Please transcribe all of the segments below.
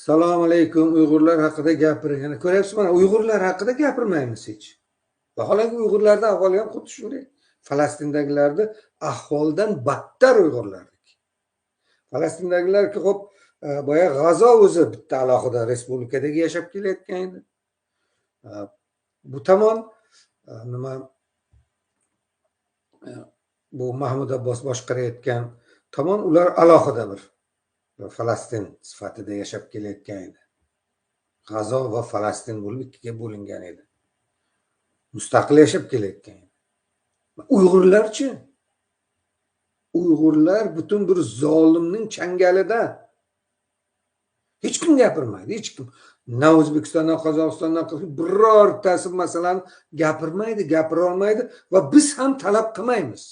Assalomu alaykum. Uyg'urlar haqida gapiring. yani ko'ryapsiz mana Uyg'urlar haqida gapirmaymiz hech. Vaholanki Uyg'urlarda ahvoli ham xuddi shunday. Falastindagilarni ahvoldan battar Uyg'urlarniki. Falastindagilarki ho'p e, boya G'azo o'zi bitta alohida respublikadagi yashab kelayotgan edi. E, bu tomon e, nima bu Mahmud Abbos boshqarayotgan tomon ular alohida bir Falastin sifatida yashab kelayotgan edi. G'azo va Falastin bo'lib ikkiga bo'lingan edi. Mustaqil yashab kelayotgan edi. Uyg'urlarchi? Uyg'urlar butun bir zolimning changalida. Hech kim gapirmaydi, hech kim. Na O'zbekistondan, Qozog'istondan birortasi masalan gapirmaydi, gapira olmaydi va biz ham talab qilmaymiz.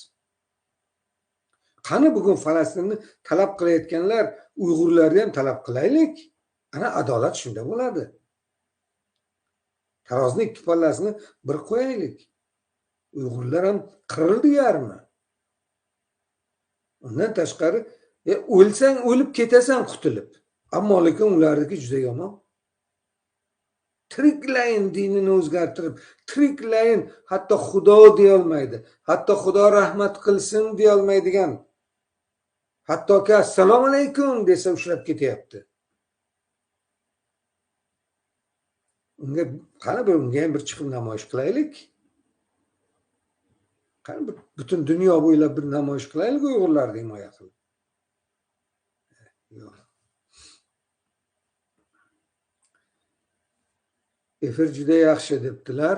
Qani bugun Falastinni talab qilayotganlar Uyg'urlarni ham talab qilaylik. Ana adolat shunda bo'ladi. tarozni ikki pallasini bir qo'yaylik. Uyg'urlar ham qirildi yarmi. Undan tashqari e, o'lsang o'lib ketasan qutulib. Ammo lekin ularniki juda yomon. tiriklayin dinini o'zgartirib tiriklayin hatto xudo deyolmaydi hatto xudo rahmat qilsin deyolmaydigan hattoki assalomu alaykum desa ushlab ketyapti. Unga qani bir unga ham bir chiqib namoyish qilaylik. Qani bir butun dunyo bo'ylab bir namoyish qilaylik uyg'urlarni himoya qilib. Efir juda yaxshi debdilar.